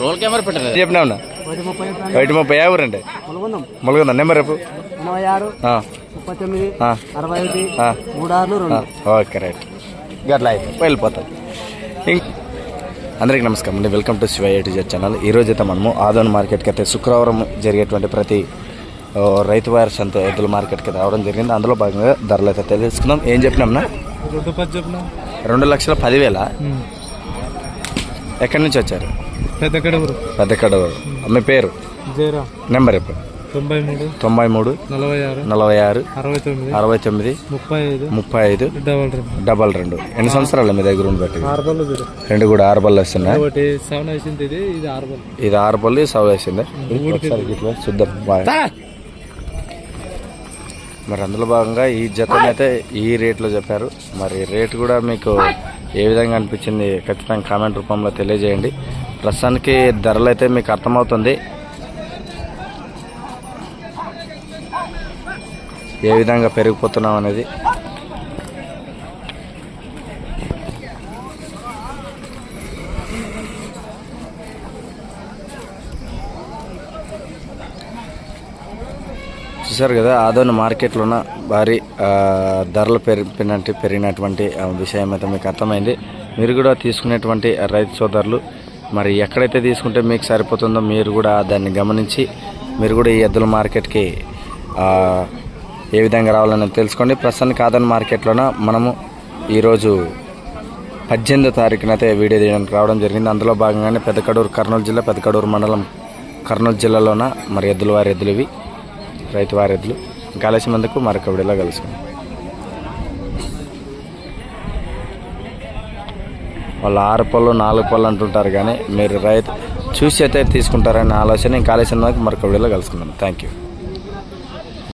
Roll camera పెట్టలేదు. చెప్పినా ఉన్నా ఒకటి ముప్పై యాభై రండి. మొలగొందా. నెంబర్ రేపు ముప్పై తొమ్మిది అరవై ఒకటి. మూడు రెండు. Okay right. గట్లా అయితే వెళ్ళిపోతాం. ఇం- అందరికీ నమస్కారం అండి. Welcome to Siva ATZ channel. ఈరోజు అయితే మనము ఆదోన్ మార్కెట్కి అయితే శుక్రవారం జరిగేటువంటి ప్రతి రైతు వారి సంత ఎద్దుల మార్కెట్కి రావడం జరిగింది. అందులో భాగంగా ధరలు అయితే తెలుసుకుందాం ఏం చెప్పినాంనా రెండు పది చెప్పిన. రెండు లక్షల పదివేల. ఎక్కడి నుంచి వచ్చారు? పెద్ద కడవరు పెద్ద కడవ మీ పేరు? నెంబర్ ఎప్పుడు తొంభై మూడు తొంభై మూడు నలభై ఆరు నలభై ఆరు అరవై తొమ్మిది అరవై తొమ్మిది ముప్పై ఐదు ముప్పై ఐదు డబల్ రెండు. డబల్ రెండు. ఎన్ని సంవత్సరాలు మీ దగ్గర ఉంది బట్టి ఆరు బళ్ళు చూడు రెండు కూడా ఆరు బళ్ళు వస్తున్నాయి? ఒకటి సెవెన్ వేసింది ఇది ఇది ఆరు బళ్ళు. ఇది ఆరు బళ్ళు సవ వేసింది? ఇట్లా చూద్దాం. మరి అందులో భాగంగా ఈ జతనైతే ఈ రేట్లో చెప్పారు. మరి రేట్ కూడా మీకు ఏ విధంగా అనిపించింది ఖచ్చితంగా కామెంట్ రూపంలో తెలియజేయండి. ప్రస్తుతానికి ధరలు అయితే మీకు అర్థమవుతుంది. ఏ విధంగా పెరిగిపోతున్నాం అనేది. చూసారు కదా ఆదోని మార్కెట్లోన భారీ ధరలు పెరిగినట్టు పెరిగినటువంటి విషయం అయితే మీకు అర్థమైంది. మీరు కూడా తీసుకునేటువంటి రైతు సోదరులు మరి ఎక్కడైతే తీసుకుంటే మీకు సరిపోతుందో మీరు కూడా దాన్ని గమనించి మీరు కూడా ఈ ఎద్దుల మార్కెట్కి ఏ విధంగా రావాలని తెలుసుకోండి. ప్రస్తుతానికి కాదని మార్కెట్లోన మనము ఈరోజు పద్దెనిమిదో అయితే వీడియో తీయడానికి రావడం జరిగింది. అందులో భాగంగానే పెద్దకడూరు కర్నూలు జిల్లా పెద్దకడూరు మండలం కర్నూలు జిల్లాలోన మరి ఎద్దుల వారి ఎద్దులు ఇవి రైతు వారి ఎద్దులు కలిసి మందుకు మరొక విడిలో కలుసుకుందాం. వాళ్ళు ఆరు పళ్ళు నాలుగు పళ్ళు అంటుంటారు కానీ మీరు రైతు చూసి అయితే తీసుకుంటారనే ఆలోచన. ఇంకా ఆలోచన మరొక వీడియోలో కలుసుకుందాం. Thank you